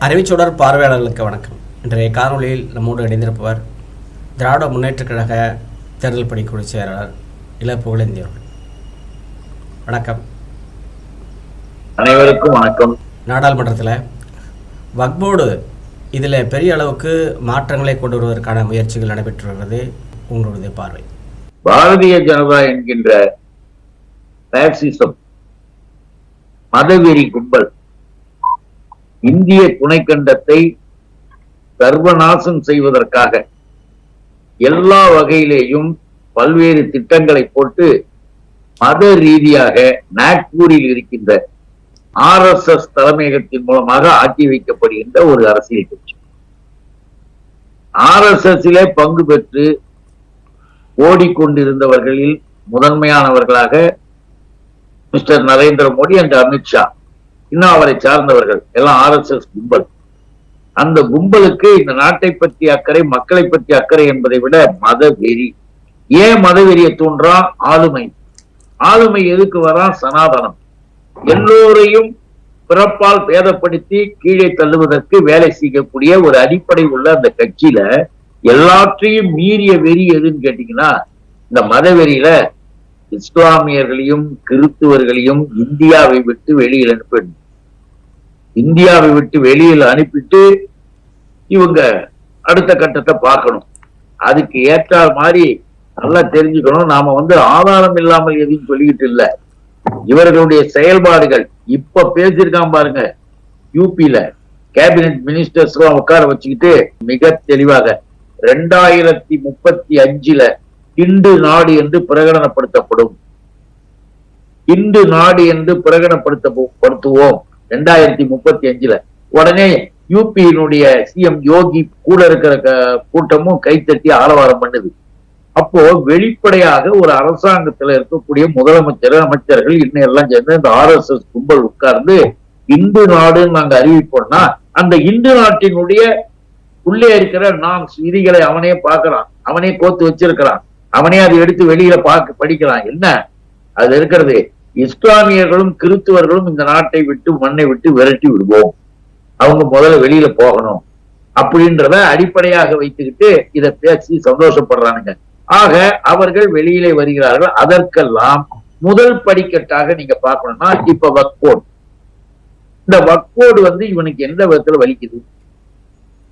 அறிவிச்சுடர் பார்வையாளர்களுக்கு வணக்கம். இன்றைய காணொளியில் நம்மோடு இணைந்திருப்பவர் திராவிட முன்னேற்றக் கழக தேர்தல் பணிக்குழு செயலாளர் இள புகழேந்தி அவர்கள். வணக்கம். அனைவருக்கும் வணக்கம். நாடாளுமன்றத்தில் வக்போர்டு இதில் பெரிய அளவுக்கு மாற்றங்களை கொண்டு வருவதற்கான முயற்சிகள் நடைபெற்று வருவது உங்களுடைய பார்வை. பாரதிய ஜனதா என்கின்ற மதவெறி கும்பல் இந்திய துணைக்கண்டத்தை சர்வநாசம் செய்வதற்காக எல்லா வகையிலேயும் பல்வேறு திட்டங்களை போட்டு மத ரீதியாக நாக்பூரில் இருக்கின்ற ஆர் எஸ் எஸ் தலைமையகத்தின் மூலமாக ஆட்சி வைக்கப்படுகின்ற ஒரு அரசியல் கட்சி. ஆர் எஸ் எஸ்ஸிலே பங்கு பெற்று ஓடிக்கொண்டிருந்தவர்களில் முதன்மையானவர்களாக மிஸ்டர் நரேந்திர மோடி அண்ட் அமித்ஷா இன்னும் அவரை சார்ந்தவர்கள். எல்லாம் ஆர் எஸ் எஸ் கும்பல். அந்த கும்பலுக்கு இந்த நாட்டை பற்றி அக்கறை மக்களை பற்றி அக்கறை என்பதை விட மத வெறி ஏன் மத வெறியை ஆளுமை. ஆளுமை எதுக்கு வரான் சனாதனம். எல்லோரையும் பிறப்பால் பேதப்படுத்தி கீழே தள்ளுவதற்கு வேலை செய்யக்கூடிய ஒரு அடிப்படை உள்ள அந்த கட்சியில எல்லாற்றையும் மீறிய வெறி எதுன்னு கேட்டீங்கன்னா இந்த மத வெறியில இஸ்லாமியர்களையும் கிறிஸ்துவர்களையும் இந்தியாவை விட்டு வெளியில் அனுப்பிடணும் இந்தியாவை விட்டு வெளியில் அனுப்பிட்டு இவங்க அடுத்த கட்டத்தை பார்க்கணும். அதுக்கு ஏற்றால் மாதிரி நல்லா தெரிஞ்சுக்கணும். நாம வந்து ஆதாரம் இல்லாமல் எதையும் சொல்லிக்கிட்டு இல்ல. இவர்களுடைய செயல்பாடுகள் இப்ப பேசியிருக்கான் பாருங்க. யூபியில கேபினெட் மினிஸ்டர்ஸ் எல்லாம் உட்கார வச்சுக்கிட்டு மிக தெளிவாக ரெண்டாயிரத்தி முப்பத்தி அஞ்சுல இந்து நாடு என்று பிரகடனப்படுத்தப்படும். இந்து நாடு என்று பிரகடனப்படுத்த படுத்துவோம். ரெண்டாயிரத்தி முப்பத்தி அஞ்சுல உடனே யூபியினுடைய சிஎம் யோகி கூட இருக்கிற க- கூட்டமும் கைத்தட்டி ஆலவாரம் பண்ணுது. அப்போ வெளிப்படையாக ஒரு அரசாங்கத்துல இருக்கக்கூடிய முதலமைச்சர் அமைச்சர்கள் இன்னும் எல்லாம் சேர்ந்து இந்த ஆர் எஸ் எஸ் கும்பல் உட்கார்ந்து இந்து நாடுன்னு நாங்க அறிவிப்போம்னா அந்த இந்து நாட்டினுடைய உள்ளே இருக்கிற நாம் விதிகளை அவனே பார்க்கறான். அவனே கோத்து வச்சிருக்கிறான். அவனே அதை எடுத்து வெளியில பார்க்க படிக்கிறான். என்ன? அது இருக்கிறது இஸ்லாமியர்களும் கிறிஸ்துவர்களும் இந்த நாட்டை விட்டு மண்ணை விட்டு விரட்டி விடுவோம். அவங்க முதல்ல வெளியில போகணும். அப்படின்றத அடிப்படையாக வைத்துக்கிட்டு இதை பேசி சந்தோஷப்படுறானுங்க. ஆக அவர்கள் வெளியிலே வருகிறார்கள். அதற்கெல்லாம் முதல் படிக்கட்டாக நீங்க பார்க்கணும்னா இப்ப வக்கோடு இந்த வக்கோடு வந்து இவனுக்கு எந்த விதத்துல வலிக்குது?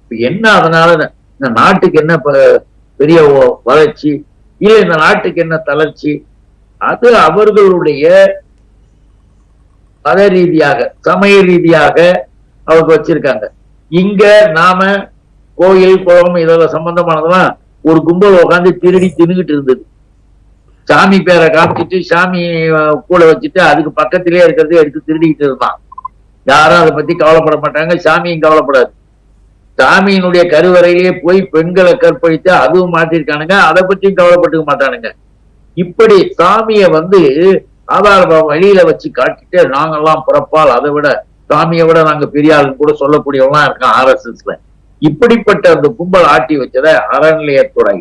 என்ன அதனால இந்த நாட்டுக்கு என்ன ப- பெரிய வளர்ச்சி? இல்ல இந்த நாட்டுக்கு என்ன தளர்ச்சி? அது அவர்களுடைய மத ரீதியாக சமய ரீதியாக அவங்க வச்சிருக்காங்க. இங்க நாம கோயில் குளம் இதெல்லாம் சம்பந்தமானதெல்லாம் ஒரு கும்பல் உட்காந்து திருடி தின்னுகிட்டு இருந்தது. சாமி பேரை காமிச்சிட்டு சாமி கூட வச்சுட்டு அதுக்கு பக்கத்திலே இருக்கிறத எடுத்து திருடிக்கிட்டு இருந்தான். யாரும் அதை பத்தி கவலைப்பட மாட்டாங்க சாமியும் கவலைப்படாது. சாமியினுடைய கருவறையிலேயே போய் பெண்களை கற்பழித்து அதுவும் மாத்திருக்கானுங்க அதை பற்றியும் கவலைப்பட்டுக்க மாட்டானுங்க. இப்படி சாமியை வந்து ஆதார வழியில வச்சு காட்டிட்டு நாங்கெல்லாம் பிறப்பால் அதை விட சாமியை விட நாங்க பெரிய ஆளுன்னு கூட சொல்லக்கூடியவங்களாம் இருக்கோம் ஆர்எஸ்எஸ்ல இப்படிப்பட்ட அந்த கும்பல் ஆட்டி வச்சத அறநிலையத்துறை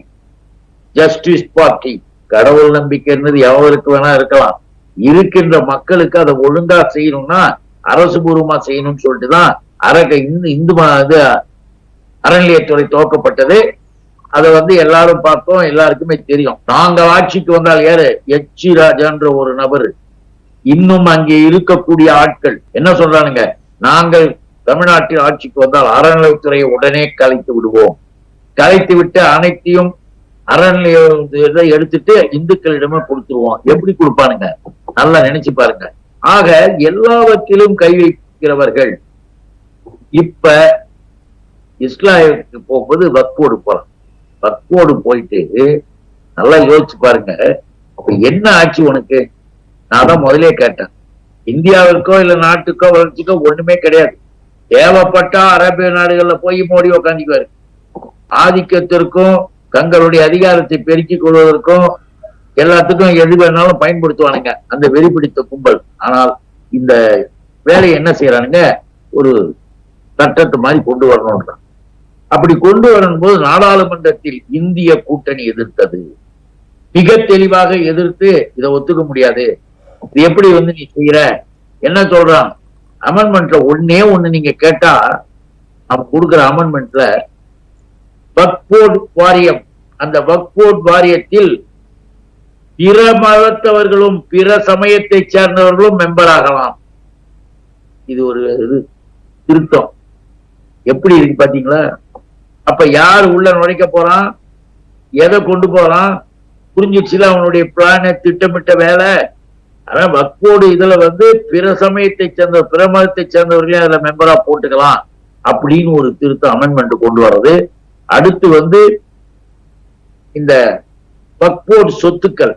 ஜஸ்டிஸ் பார்ட்டி கடவுள் நம்பிக்கைன்றது எவருக்கு வேணா இருக்கலாம். இருக்கின்ற மக்களுக்கு அதை ஒழுங்கா செய்யணும்னா அரசு பூர்வமா செய்யணும்னு சொல்லிட்டுதான் அரக இந்து இந்து இது அறநிலையத்துறை துவக்கப்பட்டது. அதை வந்து எல்லாரும் பார்த்தோம் எல்லாருக்குமே தெரியும். நாங்க ஆட்சிக்கு வந்தால் யாரு? எச்சி ராஜான்ற ஒரு நபர். இன்னும் அங்கே இருக்கக்கூடிய ஆட்கள். என்ன சொல்றானுங்க? நாங்கள் தமிழ்நாட்டில் ஆட்சிக்கு வந்தால் அறநிலையத்துறையை உடனே கலைத்து விடுவோம். கலைத்து விட்டு அனைத்தையும் அறநிலையத்தை எடுத்துட்டு இந்துக்களிடமே கொடுத்துருவோம். எப்படி கொடுப்பானுங்க? நல்லா நினைச்சு பாருங்க. ஆக எல்லாவற்றிலும் கை வைக்கிறவர்கள் இப்ப இஸ்லாமியத்துக்கு போகும்போது வக்போடு போலாம். வக்போடு போயிட்டு நல்லா யோசிச்சு பாருங்க. அப்ப என்ன ஆச்சு உனக்கு? நான் தான் முதலே கேட்டேன். இந்தியாவிற்கோ இல்ல நாட்டுக்கோ வளர்ச்சிக்கோ ஒண்ணுமே கிடையாது. தேவைப்பட்டா அரேபிய நாடுகள்ல போய் மோடி உக்காந்துக்குவாரு. ஆதிக்கத்திற்கும் தங்களுடைய அதிகாரத்தை பெருக்கிக் கொள்வதற்கும் எல்லாத்துக்கும் எது வேணாலும் பயன்படுத்துவானுங்க. அந்த வெறி பிடித்த கும்பல். ஆனால் இந்த வேலையை என்ன செய்யறானுங்க? ஒரு சட்டத்தை மாதிரி கொண்டு வரணும்ன்றான். அப்படி கொண்டு வரும்போது நாடாளுமன்றத்தில் இந்திய கூட்டணி எதிர்த்தது. மிக தெளிவாக எதிர்த்து இதை ஒத்துக்க முடியாது. இது எப்படி வந்து நீ செய்யற? என்ன சொல்றான்? அமெண்ட்மெண்ட்ல ஒண்ணே ஒண்ணு நீங்க கேட்டா அவன் கொடுக்குற அமெண்ட்மெண்ட்ல வக்போர்ட் வாரியம் அந்த வக்போர்ட் வாரியத்தில் பிற மதத்தவர்களும் பிற சமயத்தை சேர்ந்தவர்களும் மெம்பர் ஆகலாம். இது ஒரு இது திருத்தம். எப்படி இருக்கு பாத்தீங்களா? அப்ப யார் உள்ள நுழைக்க போறான்? எதை கொண்டு போறான்? புரிஞ்சிச்சுல அவனுடைய பிளான திட்டமிட்ட வேலை? ஆனா வக்கோடு இதுல வந்து பிற சமயத்தை சேர்ந்த பிற மதத்தை சேர்ந்தவர்களே அதுல மெம்பரா போட்டுக்கலாம் அப்படின்னு ஒரு திருத்தம் அமெண்ட்மெண்ட் கொண்டு வர்றது. அடுத்து வந்து இந்த வக்போர்டு சொத்துக்கள்.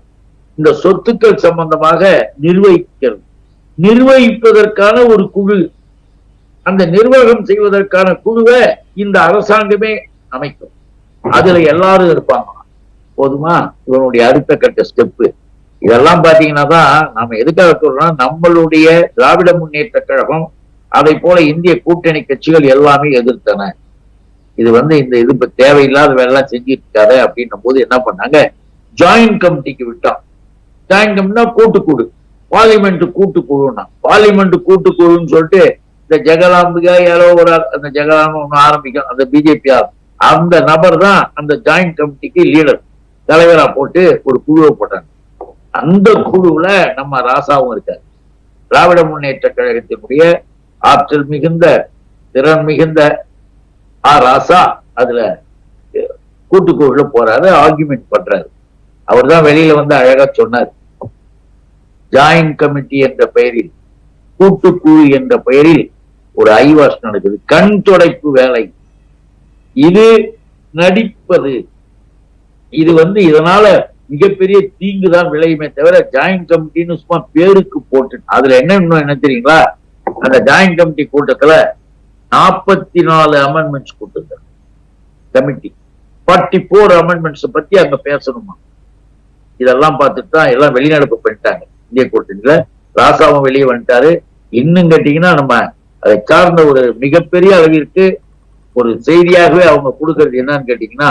இந்த சொத்துக்கள் சம்பந்தமாக நிர்வகிக்கிறது. நிர்வகிப்பதற்கான ஒரு குழு அந்த நிர்வாகம் செய்வதற்கான குழுவை இந்த அரசாங்கமே அமைக்கும். அதுல எல்லாரும் இருப்பாங்க. போதுமா? இவனுடைய அடுத்த கட்ட ஸ்டெப்பு இதெல்லாம் பாத்தீங்கன்னா தான் நாம எதுக்காக சொல்றோம் நம்மளுடைய திராவிட முன்னேற்ற கழகம் அதை போல இந்திய கூட்டணி கட்சிகள் எல்லாமே எதிர்த்தன. இது வந்து இந்த இது இப்ப தேவையில்லாத வேலை செஞ்சிட்டு இருக்காத அப்படின்னும் போது என்ன பண்ணாங்க? ஜாயிண்ட் கமிட்டிக்கு விட்டான் ஜாயிண்ட் கமிட்டினா கூட்டுக்குழு. பார்லிமெண்ட் கூட்டுக்குழுனா பார்லிமெண்ட் கூட்டுக்குழுன்னு சொல்லிட்டு இந்த ஜெகலாம்பிகா யாரோ ஒரு அந்த ஜெகலாம்பு ஒண்ணு ஆரம்பிக்கும் அந்த பிஜேபி அந்த நபர் தான் அந்த ஜாயிண்ட் கமிட்டிக்கு லீடர் தலைவரா போட்டு ஒரு குழுவை போட்டாங்க. அந்த குழுவுல நம்ம ராசாவும் இருக்காரு. திராவிட முன்னேற்ற கழகத்தினுடைய ஆற்றல் மிகுந்த திறன் மிகுந்த ஆ ராசா அதுல கூட்டுக்குழுல போறாரு ஆர்குமெண்ட் பண்றாரு. அவர் தான் வெளியில வந்து அழகா சொன்னார். ஜாயிண்ட் கமிட்டி என்ற பெயரில் கூட்டுக்குழு என்ற பெயரில் ஒரு ஐவாஸ் நடக்குது. கண் தொடைப்பு வேலை. இது நடிப்பது. இது வந்து இதனால மிகப்பெரிய தீங்கு தான் விளையுமே தவிர ஜாயிண்ட் கமிட்டின்னு சும்மா பேருக்கு போட்டு அதுல என்ன இன்னும் என்ன தெரியுங்களா? அந்த ஜாயிண்ட் கமிட்டி கூட்டத்துல நாற்பத்தி நாலு அமெண்ட்மெண்ட்ஸ் கொடுத்துருக்காங்க. கமிட்டி ஃபார்ட்டி ஃபோர் அமெண்ட்மெண்ட்ஸ் பத்தி அங்க பேசணுமா? இதெல்லாம் பார்த்துட்டு தான் எல்லாம் வெளிநடப்பு பண்ணிட்டாங்க. இந்திய கூட்டணியில ராசாவும் வெளியே வந்துட்டாரு. இன்னும் கேட்டீங்கன்னா நம்ம அதை சார்ந்த ஒரு மிகப்பெரிய அளவிற்கு ஒரு செய்தியாகவே அவங்க கொடுக்கறது என்னன்னு கேட்டீங்கன்னா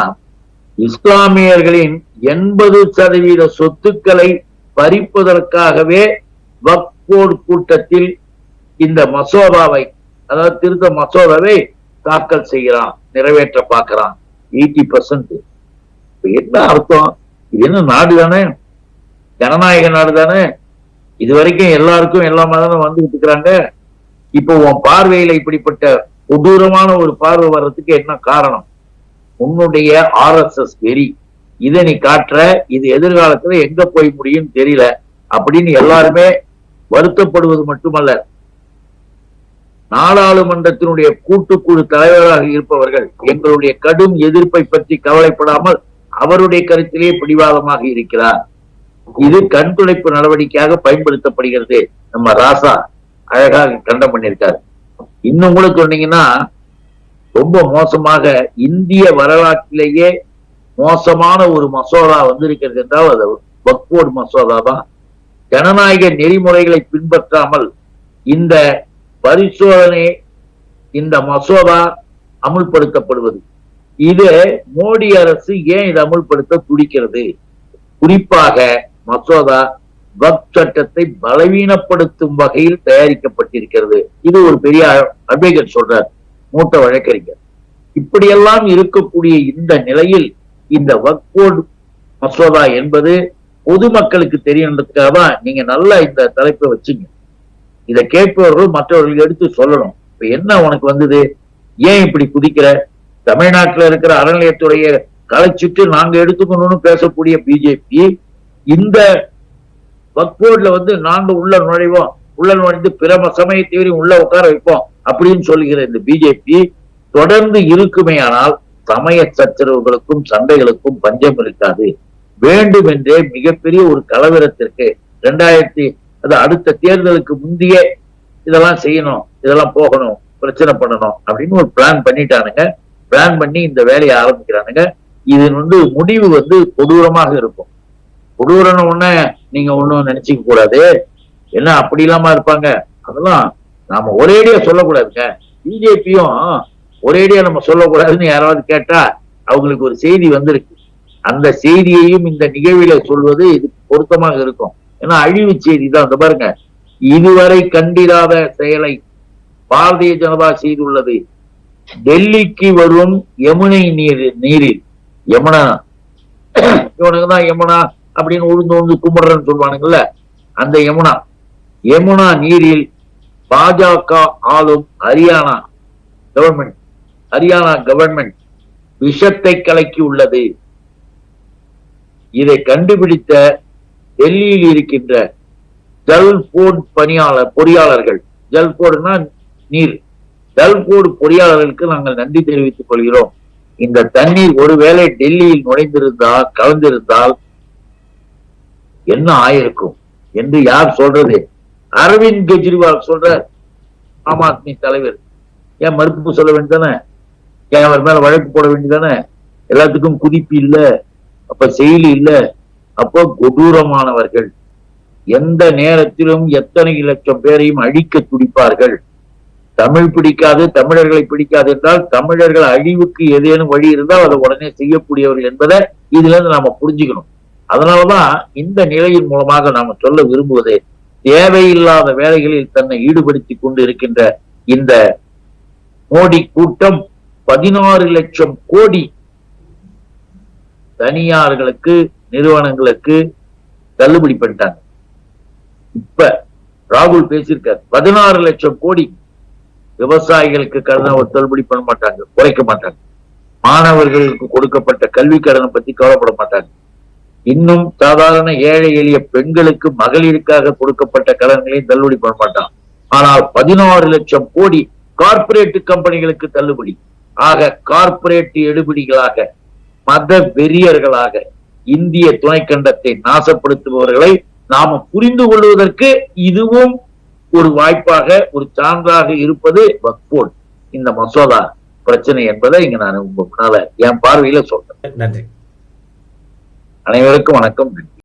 இஸ்லாமியர்களின் எண்பது சதவீத சொத்துக்களை பறிப்பதற்காகவே வக்போர்டு கூட்டத்தில் இந்த மசோதாவை அதாவது திருத்த மசோதாவை தாக்கல் செய்கிறான் நிறைவேற்ற பார்க்கிறான். Eighty percent. என்ன அர்த்தம்? இது என்ன நாடு தானே? ஜனநாயக நாடு தானே? இது வரைக்கும் எல்லாருக்கும் எல்லாமே தானே வந்துகிட்டு இருக்கிறாங்க. இப்போ உன் பார்வையில இப்படிப்பட்ட கொடூரமான ஒரு பார்வை வர்றதுக்கு என்ன காரணம்? உன்னுடைய ஆர் எஸ் வெறி. இதை நீ காட்டுற இது எதிர்காலத்துல எங்க போய் முடியும்னு தெரியல. அப்படின்னு எல்லாருமே வருத்தப்படுவது மட்டுமல்ல. நாடாளுமன்றத்தினுடைய கூட்டுக்குழு தலைவராக இருப்பவர்கள் எங்களுடைய கடும் எதிர்ப்பை பற்றி கவலைப்படாமல் அவருடைய கருத்திலே பிடிவாதமாக இருக்கிறார். இது கண்துடைப்பு நடவடிக்கையாக பயன்படுத்தப்படுகிறது. நம்ம ராசா அழகாக கண்டம் பண்ணியிருக்காரு. இன்னும் கூட சொன்னீங்கன்னா ரொம்ப மோசமாக இந்திய வரலாற்றிலேயே மோசமான ஒரு மசோதா வந்திருக்கிறது என்றால் அது வக்போர்டு மசோதா தான். ஜனநாயக நெறிமுறைகளை பின்பற்றாமல் இந்த பரிசோதனை இந்த மசோதா அமுல்படுத்தப்படுவது. இது மோடி அரசு ஏன் இதை அமுல்படுத்த துடிக்கிறது? குறிப்பாக மசோதா வக் சட்டத்தை பலவீனப்படுத்தும் வகையில் தயாரிக்கப்பட்டிருக்கிறது. இது ஒரு பெரிய அட்வைகர் சொல்றார் மூத்த வழக்கறிஞர். இப்படியெல்லாம் இருக்கக்கூடிய இந்த நிலையில் இந்த வக்போர்டு மசோதா என்பது பொதுமக்களுக்கு தெரியணுன்றதுக்காக தான் நீங்க நல்லா இந்த தலைப்பை வச்சுங்க. இதை கேட்பவர்கள் மற்றவர்களுக்கு எடுத்து சொல்லணும். இப்ப என்ன உனக்கு வந்தது? ஏன் இப்படி குதிக்கிற? தமிழ்நாட்டுல இருக்கிற அறநிலையத்துறையை கலைச்சிட்டு நாங்க எடுத்துக்கணும்னு பேசக்கூடிய பிஜேபி இந்த வக்போர்ட்ல வந்து நாங்க உள்ள நுழைவோம். உள்ள நுழைந்து பிற சமயத்தையும் உள்ள உட்கார வைப்போம் அப்படின்னு சொல்லுகிற இந்த பிஜேபி தொடர்ந்து இருக்குமே ஆனால் சமய சச்சரவுகளுக்கும் சண்டைகளுக்கும் பஞ்சம் இருக்காது. வேண்டும் என்றே மிகப்பெரிய ஒரு கலவரத்திற்கு ரெண்டாயிரத்தி அது அடுத்த தேர்தலுக்கு முந்தைய இதெல்லாம் செய்யணும் இதெல்லாம் போகணும் பிரச்சனை பண்ணணும் அப்படின்னு ஒரு பிளான் பண்ணிட்டானுங்க. பிளான் பண்ணி இந்த வேலையை ஆரம்பிக்கிறானுங்க. இது வந்து முடிவு வந்து கொடூரமாக இருக்கும். கொடூரன உடனே நீங்க ஒண்ணும் நினைச்சுக்க கூடாது. என்ன அப்படி இல்லாம இருப்பாங்க? அதெல்லாம் நாம ஒரேடியா சொல்லக்கூடாதுங்க. பிஜேபியும் ஒரேடியா நம்ம சொல்லக்கூடாதுன்னு யாராவது கேட்டா அவங்களுக்கு ஒரு செய்தி வந்திருக்கு. அந்த செய்தியையும் இந்த நிகழ்வில சொல்வது இது பொருத்தமாக இருக்கும். ஏன்னா அழிவு செய்தி தான். அந்த பாருங்க இதுவரை கண்டிராத செயலை பாரதிய ஜனதா செய்துள்ளது. டெல்லிக்கு வரும் யமுனை நீர் நீரில். யமுனா. இவனுக்கு தான் யமுனா. அப்படின்னு உழுந்து உழுந்து கும்பிடுறன்னு சொல்லுவானுங்கல்ல அந்த யமுனா. யமுனா நீரில் பாஜக ஆளும் ஹரியானா கவர்மெண்ட் ஹரியானா கவர்மெண்ட் விஷத்தை கலக்கி உள்ளது. இதை கண்டுபிடித்த டெல்லியில் இருக்கின்ற ஜல்போர்ட் பணியாளர் பொறியாளர்கள். ஜல்போர்ட்னா நீர். ஜல்போர்டு பொறியாளர்களுக்கு நாங்கள் நன்றி தெரிவித்துக் கொள்கிறோம். இந்த தண்ணீர் ஒருவேளை டெல்லியில் நுழைந்திருந்தால் கலந்திருந்தால் என்ன ஆயிருக்கும் என்று யார் சொல்றது? அரவிந்த் கெஜ்ரிவால் சொல்ற ஆம் ஆத்மி தலைவர். ஏன் மறுப்பு சொல்ல வேண்டியதானே? ஏன் அவர் மேல வழக்கு போட வேண்டியதானே? எல்லாத்துக்கும் குதிப்பு இல்ல. அப்ப செயலி இல்ல. அப்போ கொடூரமானவர்கள். எந்த நேரத்திலும் எத்தனை லட்சம் பேரையும் அழிக்க துடிப்பார்கள். தமிழ் பிடிக்காது தமிழர்களை பிடிக்காது என்றால் தமிழர்கள் அழிவுக்கு ஏதேனும் வழி இருந்தால் அதை உடனே செய்யக்கூடியவர்கள் என்பதை இதுல இருந்து நாம புரிஞ்சுக்கணும். அதனாலதான் இந்த நிலையின் மூலமாக நாம சொல்ல விரும்புவது தேவையில்லாத வேலைகளில் தன்னை ஈடுபடுத்திக் கொண்டு இருக்கின்ற இந்த மோடி கூட்டம் பதினாறு லட்சம் கோடி தனியார்களுக்கு நிறுவனங்களுக்கு தள்ளுபடி பண்ணிட்டாங்க. இப்ப ராகுல் பேசியிருக்கார். பதினாறு லட்சம் கோடி விவசாயிகளுக்கு கடனை அவர் தள்ளுபடி பண்ண மாட்டாங்க குறைக்க மாட்டாங்க. மாணவர்களுக்கு கொடுக்கப்பட்ட கல்வி கடனை பத்தி கவலைப்பட மாட்டாங்க. இன்னும் சாதாரண ஏழை எளிய பெண்களுக்கு மகளிருக்காக கொடுக்கப்பட்ட கடன்களையும் தள்ளுபடி பண்ண மாட்டான். ஆனால் பதினாறு லட்சம் கோடி கார்பரேட் கம்பெனிகளுக்கு தள்ளுபடி. ஆக கார்பரேட் எடுபடிகளாக மத வெறியர்களாக இந்திய துணைக்கண்டத்தை நாசப்படுத்துபவர்களை நாம புரிந்து கொள்வதற்கு இதுவும் ஒரு வாய்ப்பாக ஒரு சான்றாக இருப்பது வக்போர்ட் இந்த மசோதா பிரச்சனை என்பதை இங்க நான் உங்க முன்னால என் பார்வையில சொல்றேன். நன்றி. அனைவருக்கும் வணக்கம். நன்றி